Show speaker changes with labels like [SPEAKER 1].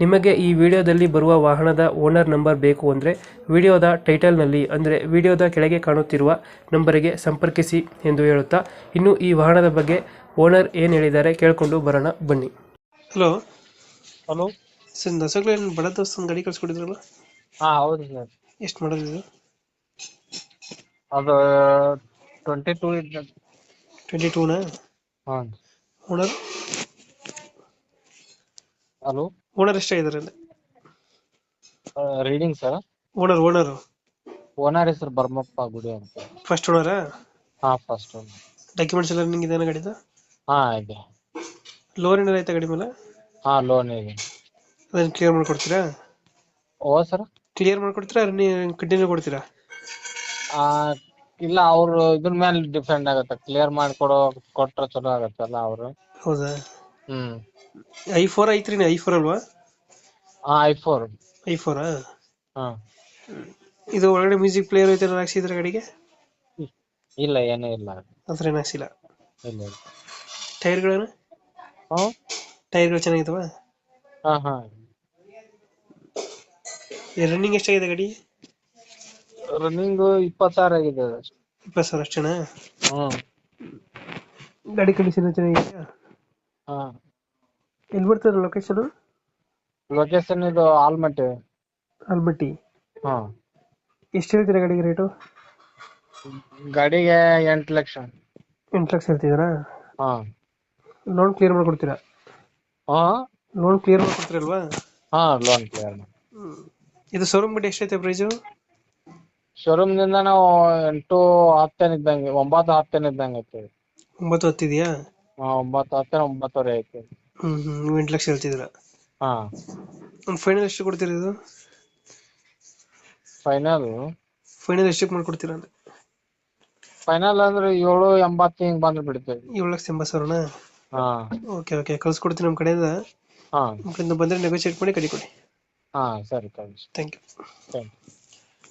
[SPEAKER 1] ನಿಮಗೆ ಈ ವಿಡಿಯೋದಲ್ಲಿ ಬರುವ ವಾಹನದ ಓನರ್ ನಂಬರ್ ಬೇಕು ಅಂದರೆ ವಿಡಿಯೋದ ಟೈಟಲ್ನಲ್ಲಿ ಅಂದರೆ ವಿಡಿಯೋದ ಕೆಳಗೆ ಕಾಣುತ್ತಿರುವ ನಂಬರಿಗೆ ಸಂಪರ್ಕಿಸಿ ಎಂದು ಹೇಳುತ್ತಾ ಇನ್ನು ಈ ವಾಹನದ ಬಗ್ಗೆ ಓನರ್ ಏನು ಹೇಳಿದ್ದಾರೆ ಕೇಳಿಕೊಂಡು ಬರೋಣ ಬನ್ನಿ. ಹಲೋ.
[SPEAKER 2] ಹಲೋ.
[SPEAKER 1] ಸರ್ ದಸಗಳೇನು ಬಡ ದೋಸ್ತನ ಗಾಡಿ ಕಳ್ಸಿಕೊಡಿದ್ರಲ್ಲ?
[SPEAKER 2] ಹಾಂ ಹೌದು ಸರ್.
[SPEAKER 1] ಎಷ್ಟು ಮಾಡೋದು ಇದು?
[SPEAKER 2] ಅದು ಟ್ವೆಂಟಿ ಟೂ ಇದ್ದ.
[SPEAKER 1] ಟ್ವೆಂಟಿ ಟೂನಾ
[SPEAKER 2] ಹಾಂ.
[SPEAKER 1] ಓನರ್?
[SPEAKER 2] ಹಲೋ
[SPEAKER 1] ಓನರ್ ಎಷ್ಟೇ ಅಲ್ಲಿ
[SPEAKER 2] reading sir
[SPEAKER 1] owner owner.
[SPEAKER 2] Owner ಹೆಸರು ಬರ್ಮಪ್ಪ ಗುಡಿ ಅಂತ.
[SPEAKER 1] ಫಸ್ಟ್ ಓನರಾ
[SPEAKER 2] ಹಾ ಫಸ್ಟ್
[SPEAKER 1] ಡಾಕ್ಯುಮೆಂಟ್ಸ್ ಎಲ್ಲ ನಿಂಗೆ ಇದೇನ ಗಾಡಿದ
[SPEAKER 2] ಹಾ ಇದೆ.
[SPEAKER 1] ಲೋನ್ ಏನಾರ ಐತೆ ಗಾಡಿ ಮೇಲೆ?
[SPEAKER 2] ಹಾ ಲೋನ್ ಇದೆ.
[SPEAKER 1] ಅದನ್ನ ಕ್ಲಿಯರ್ ಮಾಡ್ಕೊಡ್ತೀರಾ?
[SPEAKER 2] ಓ ಸರ್
[SPEAKER 1] ಕ್ಲಿಯರ್ ಮಾಡ್ಕೊಡ್ತೀರಾ ಕಂಟಿನ್ಯೂ ಕೊಡ್ತೀರಾ?
[SPEAKER 2] ಆ ಇಲ್ಲ ಅವ್ರು ಇದ್ರ ಮೇಲೆ ಡಿಪೆಂಡ್ ಆಗುತ್ತೆ. ಕ್ಲಿಯರ್ ಮಾಡ್ಕೊಡೋ ಕೊಟ್ರೆ ಚಲೋ ಆಗತ್ತಲ್ಲ ಅವ್ರು.
[SPEAKER 1] ಹೌದಾ?
[SPEAKER 2] ಹ್ಮ್.
[SPEAKER 1] I four I three three I four ಅಲ್ವಾ?
[SPEAKER 2] ಹಾ ಐ ಫೋರ್.
[SPEAKER 1] I four?
[SPEAKER 2] ಹಾ.
[SPEAKER 1] ಇದು ಒಳಗಡೆ ಮ್ಯೂಸಿಕ್ ಪ್ಲೇಯರ್ ಐತೆ ಹಾಕ್ಸಿದ್ರೆ ಗಾಡಿಗೆ
[SPEAKER 2] ಇಲ್ಲ ಏನೂ ಇಲ್ಲ.
[SPEAKER 1] ಥರ ಏನು ಹಾಕ್ಸಿಲ್ಲ.
[SPEAKER 2] ಇಲ್ಲ ಇಲ್ಲ.
[SPEAKER 1] ಟೈರ್ಗಳೇನು?
[SPEAKER 2] ಹ್ಞೂ
[SPEAKER 1] ಟೈರ್ಗಳು ಚೆನ್ನಾಗಿದಾವ?
[SPEAKER 2] ಹಾ ಹಾ.
[SPEAKER 1] ರನ್ನಿಂಗ್ ಎಷ್ಟಾಗಿದೆ ಗಾಡಿ?
[SPEAKER 2] ರನ್ನಿಂಗ್ ಇಪ್ಪತ್ತಾರು ಆಗಿದೆ.
[SPEAKER 1] ಇಪ್ಪತ್ತು ಸಾವಿರ ಅಷ್ಟೇನಾ?
[SPEAKER 2] ಹ್ಮ್.
[SPEAKER 1] ಗಾಡಿ ಕಂಡೀಷನ್ ಚೆನ್ನಾಗಿದೆಯಾ?
[SPEAKER 2] ಹಾ.
[SPEAKER 1] ಎಲ್ಲಿ ಬರ್ತದೆ ಲೊಕೇಶನ್
[SPEAKER 2] ಲೊಕೇಶನ್ ಇದು ಆಲ್ಮಟ್ಟಿ.
[SPEAKER 1] ಆಲ್ಮಟ್ಟಿ.
[SPEAKER 2] ಹಾ.
[SPEAKER 1] ಎಷ್ಟು ಹೇಳ್ತೀರಾ ಗಾಡಿಗೆ ರೇಟು
[SPEAKER 2] ಗಾಡಿಗೆ ಎಂಟು ಲಕ್ಷ.
[SPEAKER 1] ಎಂಟು ಲಕ್ಷ ಹೇಳ್ತಿದ್ದೀರಾ?
[SPEAKER 2] ಹಾ.
[SPEAKER 1] ಲೋನ್ ಕ್ಲಿಯರ್ ಮಾಡ್ಕೊಡ್ತೀರಾ?
[SPEAKER 2] ಹಾ.
[SPEAKER 1] ಲೋನ್ ಕ್ಲಿಯರ್ ಮಾಡ್ಕೊಡ್ತೀರಲ್ವಾ?
[SPEAKER 2] ಹಾ ಲೋನ್ ಕ್ಲಿಯರ್
[SPEAKER 1] ಇದು ಶೋರೂಮ್ ಬಿಟ್ಟು ಎಷ್ಟೈತೆ ಪ್ರೈಸು
[SPEAKER 2] ಶೋರೂಮ್ನಿಂದ ನಾವು ಎಂಟು ಹತ್ತೇನು ಇದ್ದಂಗೆ ಒಂಬತ್ತು ಹತ್ತೇನು ಇದ್ದಂಗೆ ಐತೆ.
[SPEAKER 1] ಒಂಬತ್ತು ಹತ್ತಿದೆಯಾ
[SPEAKER 2] ಹಾ ಒಂಬತ್ತು ಹತ್ತೇನು ಒಂಬತ್ತುವರೆ ಐತಿ.
[SPEAKER 1] ಹ್ಮ್ ಹ್ಮ್ ನೀವು ಎಂಟು ಲಕ್ಷ ಹೇಳ್ತಿದ್ದೀರಾ
[SPEAKER 2] ಹಾ.
[SPEAKER 1] ಒಂದು ಫೈನಲ್ ಎಷ್ಟು ಕೊಡ್ತೀರಾ ಇದು?
[SPEAKER 2] ಫೈನಲ್
[SPEAKER 1] ಫೈನಲ್ ಎಷ್ಟಕ್ಕೆ ಮಾಡ್ಕೊಡ್ತೀರಾ ಅಂದ್ರೆ
[SPEAKER 2] ಫೈನಲ್ ಅಂದ್ರೆ ಏಳು ಎಂಬತ್ತು ಹಿಂಗ್ ಬಂದ್ರೆ ಬಿಡ್ತೇವೆ.
[SPEAKER 1] ಏಳು ಲಕ್ಷ ಎಂಬತ್ತು ಸಾವಿರನಾ?
[SPEAKER 2] ಹಾ.
[SPEAKER 1] ಓಕೆ ಓಕೆ ಕಳ್ಸ್ಕೊಡ್ತೀನಿ ನಮ್ಮ ಕಡೆಯಿಂದ.
[SPEAKER 2] ಹಾ.
[SPEAKER 1] ನಮ್ಮ ಕಡೆಯಿಂದ ಬಂದರೆ ನೆಗೋಷಿಯೇಟ್ ಮಾಡಿ ಕಡಿ ಕೊಡಿ.
[SPEAKER 2] ಹಾ ಸರಿ ಕಳಿಸಿ
[SPEAKER 1] ಥ್ಯಾಂಕ್ ಯು
[SPEAKER 2] ಥ್ಯಾಂಕ್ ಯು